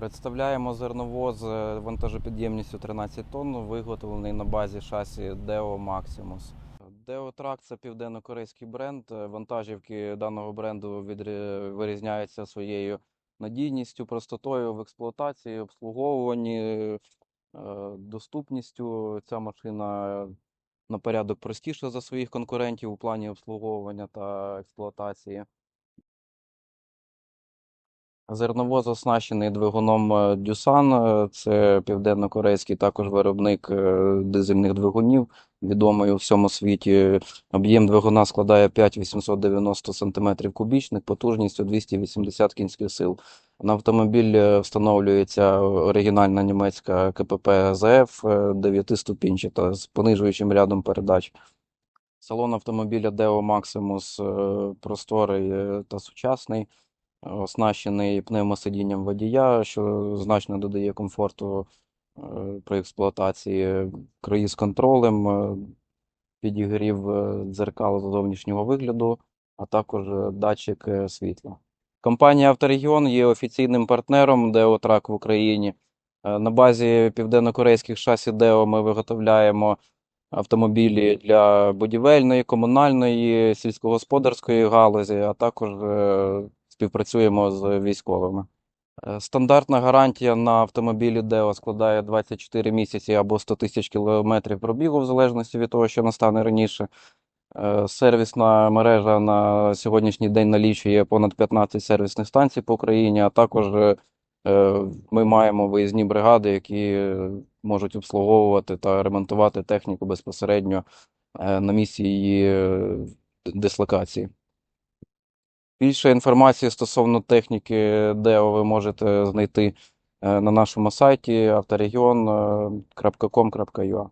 Представляємо зерновоз е, вантажопідємністю 13 тонн, виготовлений на базі шасі Deo Maximus. Deo Track – це південно-корейський бренд. Е, Вантажівки даного бренду вирізняються своєю надійністю, простотою в експлуатації, обслуговуванні, е, доступністю. Ця машина на порядок простіша за своїх конкурентів у плані обслуговування та експлуатації. Зерновоз оснащений двигуном е, Дюсан. е, Це південно-корейський також виробник е, дизельних двигунів, відомий у всьому світі. Об'єм двигуна складає 5890 см кубічних, потужністю 280 кінських сил. На автомобіль встановлюється оригінальна німецька КПП ЗФ 9-ступінчата з понижуючим рядом передач. Салон автомобіля Deo Maximus просторий та сучасний оснащений пневмосидінням водія, що значно додає комфорту е, при експлуатації, круїз контролем, е, підігрів е, дзеркал зовнішнього вигляду, а також датчик світла. Компанія Авторегіон є офіційним партнером Деотрак в Україні. На базі південно-корейських шасі Део ми виготовляємо автомобілі для будівельної, комунальної, сільськогосподарської галузі, а також співпрацюємо з військовими. Е, Стандартна гарантія на автомобілі Део складає 24 місяці або 100 тисяч кілометрів пробігу, в залежності від того, що настане раніше. Е, Сервісна мережа на сьогоднішній день налічує понад 15 сервісних станцій по Україні, а також е, ми маємо виїзні бригади, які можуть обслуговувати та ремонтувати техніку безпосередньо на місці її дислокації. Більше інформації стосовно техніки де ви можете знайти е, на нашому сайті авторегіон.com.ua.